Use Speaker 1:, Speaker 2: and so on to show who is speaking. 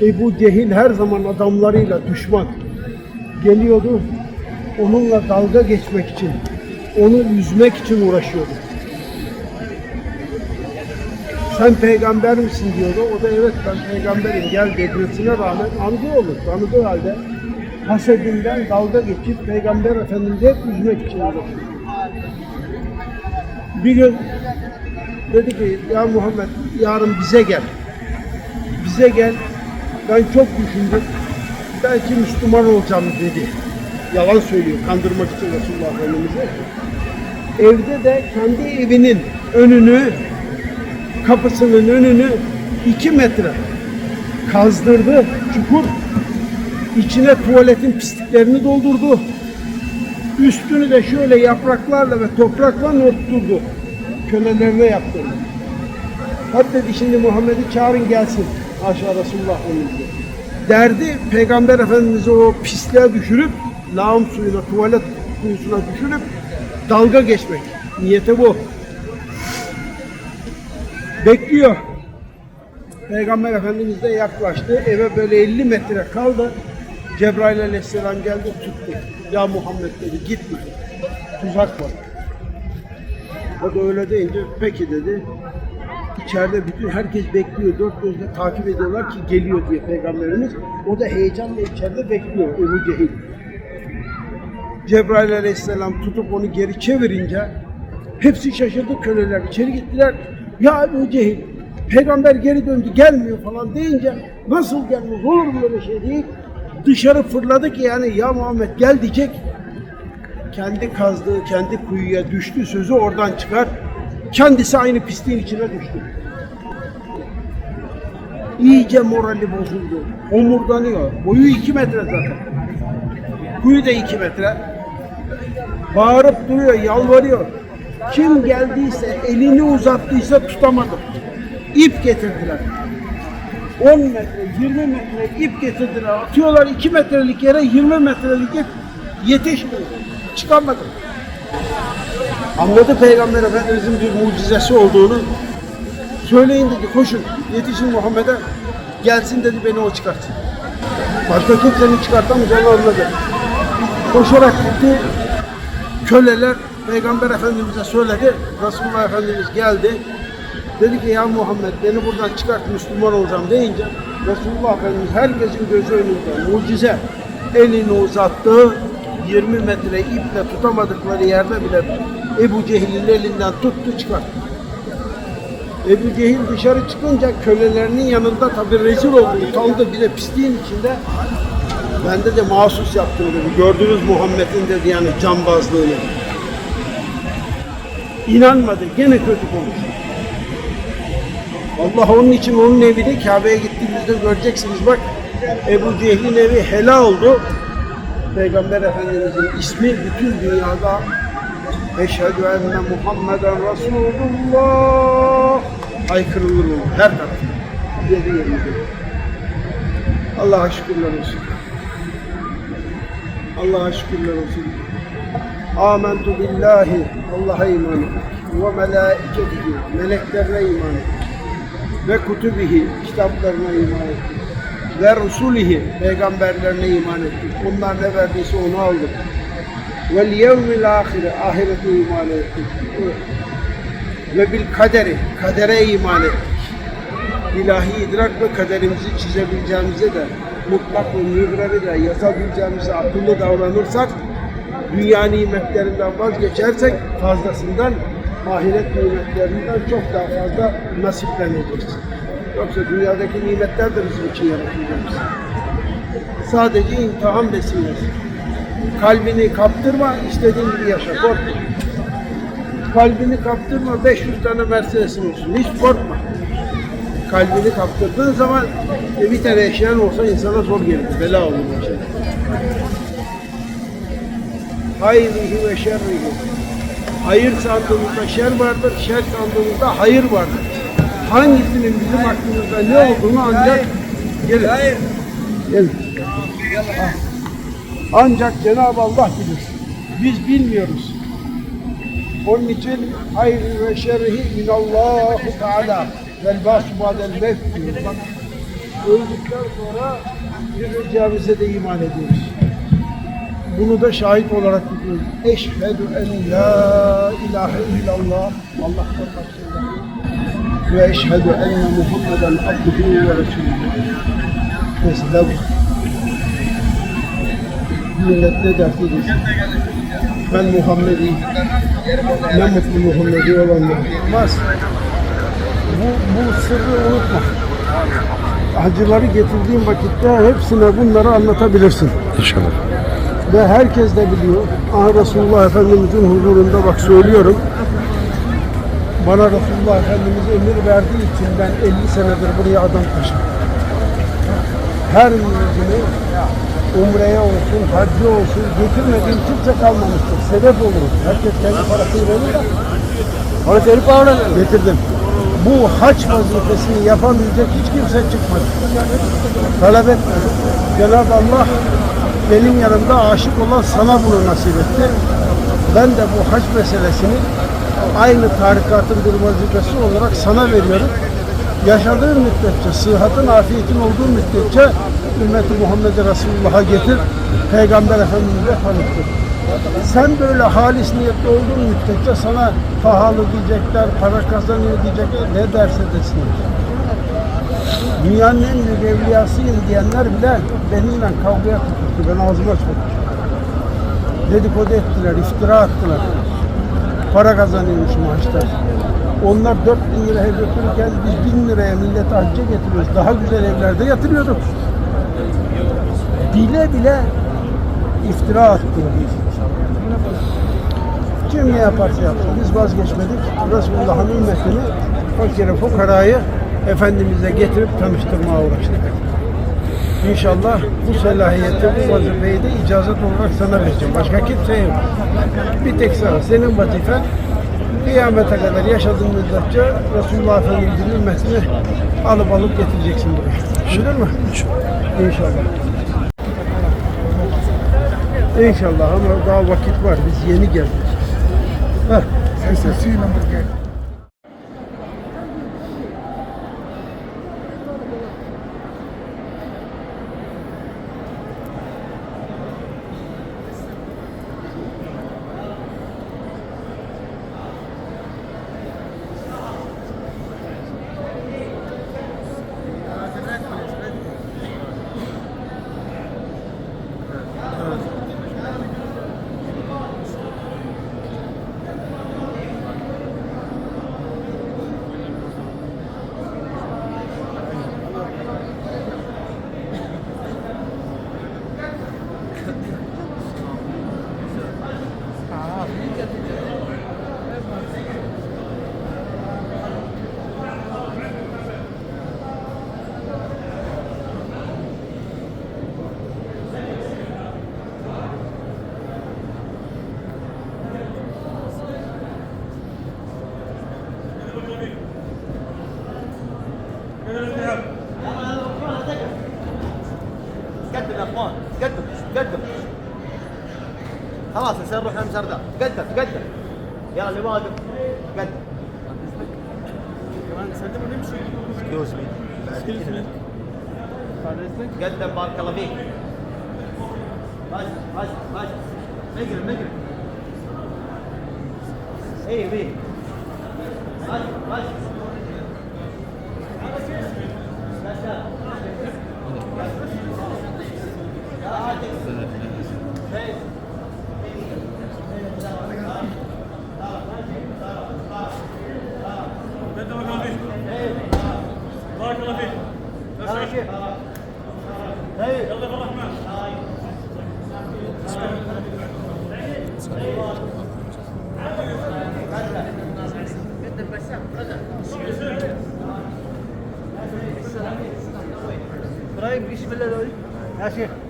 Speaker 1: Ebu Cehil her zaman adamlarıyla düşman. Geliyordu, onunla dalga geçmek için, onu üzmek için uğraşıyordu. Sen peygamber misin diyordu. O da evet ben peygamberim gel demesine rağmen andı olur. Tanıdığı halde hasedinden dalga geçip peygamber efendimizi hep üzmek için uğraşıyordu. Bir gün dedi ki ya Muhammed yarın bize gel. Bize gel. Ben çok düşündüm. Belki Müslüman olacağım dedi. Yalan söylüyor kandırmak için Resulullah Efendimiz'i. Evde de kendi evinin önünü kapısının önünü iki metre kazdırdı çukur. İçine tuvaletin pisliklerini doldurdu. Üstünü de şöyle yapraklarla ve toprakla örttürdü. Kölelerine yaptırdı. Hadi dedi şimdi Muhammed'i çağırın gelsin. Haşa Resulullah Efendimiz'e. Derdi Peygamber Efendimiz'i o pisliğe düşürüp lağım suyuna, tuvalet kuyusuna düşürüp dalga geçmek. Niyeti bu. Bekliyor. Peygamber Efendimiz de yaklaştı. Eve böyle 50 metre kaldı. Cebrail aleyhisselam geldi tuttu. Ya Muhammed dedi gitme. Tuzak var. O da öyle deyince peki dedi. İçeride bütün herkes bekliyor. Dört gözle takip ediyorlar ki geliyor diye Peygamberimiz. O da heyecanla içeride bekliyor Ebu Cehil. Cebrail aleyhisselam tutup onu geri çevirince hepsi şaşırdı köleler. içeri gittiler. Ya Ebu Cehil peygamber geri döndü gelmiyor falan deyince nasıl gelmez olur mu böyle şey değil. Dışarı fırladı ki yani ya Muhammed gel diyecek. Kendi kazdığı kendi kuyuya düştü sözü oradan çıkar. Kendisi aynı pisliğin içine düştü. İyice morali bozuldu. Omurdanıyor. Boyu iki metre zaten. Kuyu da iki metre. Bağırıp duruyor, yalvarıyor. Kim geldiyse, elini uzattıysa tutamadı. İp getirdiler. 10 metre, 20 metre ip getirdiler. Atıyorlar 2 metrelik yere 20 metrelik ip yetişmiyor. Çıkamadım. Anladı Peygamber Efendimizin bir mucizesi olduğunu. Söyleyin dedi, koşun, yetişin Muhammed'e. Gelsin dedi, beni o çıkartsın. Başka kimsenin çıkartamayacağını anladı. Koşarak gitti. Köleler Peygamber Efendimiz'e söyledi. Resulullah Efendimiz geldi. Dedi ki ya Muhammed beni buradan çıkart Müslüman olacağım deyince Resulullah Efendimiz herkesin gözü önünde mucize elini uzattı 20 metre iple tutamadıkları yerde bile Ebu Cehil'in elinden tuttu çıkarttı. Ebu Cehil dışarı çıkınca kölelerinin yanında tabi rezil oldu, utandı bir de pisliğin içinde. Ben de mahsus yaptım dedi. Gördünüz Muhammed'in dedi yani cambazlığını. İnanmadı, gene kötü konuştu. Allah onun için onun evini Kabe'ye gittiğimizde göreceksiniz bak Ebu Cehil'in evi helal oldu. Peygamber Efendimizin ismi bütün dünyada Eşhedü enne Muhammeden Resulullah haykırılır olur her tarafta. Yedi yerinde. Allah'a şükürler olsun. Allah'a şükürler olsun. Amentu billahi Allah'a iman ettik. Ve melaiketihi meleklerine iman ettik. Ve kutubihi kitaplarına iman ettik. Ve rusulihi peygamberlerine iman ettik. Onlar ne verdiyse onu aldık. Vel yevmil ahire ahirete iman ettik. Ve bil kaderi kadere iman ettik. İlahi idrak ve kaderimizi çizebileceğimize de mutlak ve mübreri de yazabileceğimize akıllı davranırsak dünya nimetlerinden vazgeçersek fazlasından ahiret nimetlerinden çok daha fazla nasipleneceğiz. Yoksa dünyadaki nimetler de bizim için yaratılmış. Sadece imtihan vesilesi. Kalbini kaptırma, istediğin gibi yaşa, korkma. Kalbini kaptırma, 500 tane Mercedes'in olsun, hiç korkma. Kalbini kaptırdığın zaman e, bir tane eşyan olsa insana zor gelir, bela olur o şey. Hayrihi ve şerrihi. Hayır sandığımızda şer vardır, şer sandığımızda hayır vardır. Hangisinin bizim aklımızda ne olduğunu ancak gelir. Gelir. Ancak Cenab-ı Allah bilir. Biz bilmiyoruz. Onun için hayır ve şerrihi minallahu teala vel basu ba'del mevt diyor. Bak, öldükten sonra dirileceğimize de iman ediyoruz. Bunu da şahit olarak tutuyoruz. Eşhedü en la ilahe illallah Allah'tan yok. ve eşhedü enne Muhammeden abduhu ve resulühü. Mesela bu. Millet ne derse desin. Ben Muhammed'iyim. Ne mutlu Muhammed'i olanlar. Olmaz. Bu, bu sırrı unutma. Hacıları getirdiğin vakitte hepsine bunları anlatabilirsin.
Speaker 2: İnşallah.
Speaker 1: Ve herkes de biliyor. Aha Resulullah Efendimizin huzurunda bak söylüyorum. Bana Resulullah Efendimiz emir verdiği için ben 50 senedir buraya adam taşıdım. Her müridini umreye olsun, haccı olsun getirmediğim kimse kalmamıştır. Sebep olur. Herkes kendi parasını verir de. Para verip ağırlar. Getirdim. Bu haç vazifesini yapamayacak hiç kimse çıkmadı. Talep etmedi. Cenab-ı Allah benim yanımda aşık olan sana bunu nasip etti. Ben de bu hac meselesini aynı tarikatın bir vazifesi olarak sana veriyorum. Yaşadığın müddetçe, sıhhatin, afiyetin olduğu müddetçe ümmeti Muhammed'i Resulullah'a getir, Peygamber Efendimiz'e tanıttır. Sen böyle halis niyetli olduğun müddetçe sana pahalı diyecekler, para kazanıyor diyecekler, ne derse desinler. Dünyanın en büyük evliyasıyım diyenler bile benimle kavgaya tutuştu. Ben ağzıma açmadım. Dedikodu ettiler, iftira attılar. Para kazanıyormuş maaşlar. Onlar 4 bin liraya götürürken biz bin liraya millete hacca getiriyoruz. Daha güzel evlerde yatırıyorduk. Bile bile iftira attılar. Kim ne yaparsa yapsın. Biz vazgeçmedik. Resulullah'ın ümmetini fakire fukarayı Efendimiz'e getirip tanıştırmaya uğraştık. İnşallah bu selahiyeti, bu vazifeyi de icazet olarak sana vereceğim. Başka kimse yok. Bir tek sana. Senin vazifen kıyamete kadar yaşadığın müddetçe Resulullah Efendimiz'in ümmetini alıp alıp getireceksin buraya. Anladın mı? İnşallah. İnşallah ama daha vakit var. Biz yeni geldik. Heh.
Speaker 3: Sesiyle geldik. نروح امستردام قدم قدم يلا اللي واقف قدم كمان نسلم ونمشي اكسكيوز مي قدم بارك الله فيك ماشي ماشي ماشي مقرب مقرب اي بيه ماشي ماشي Bismillah, Lord. That's it.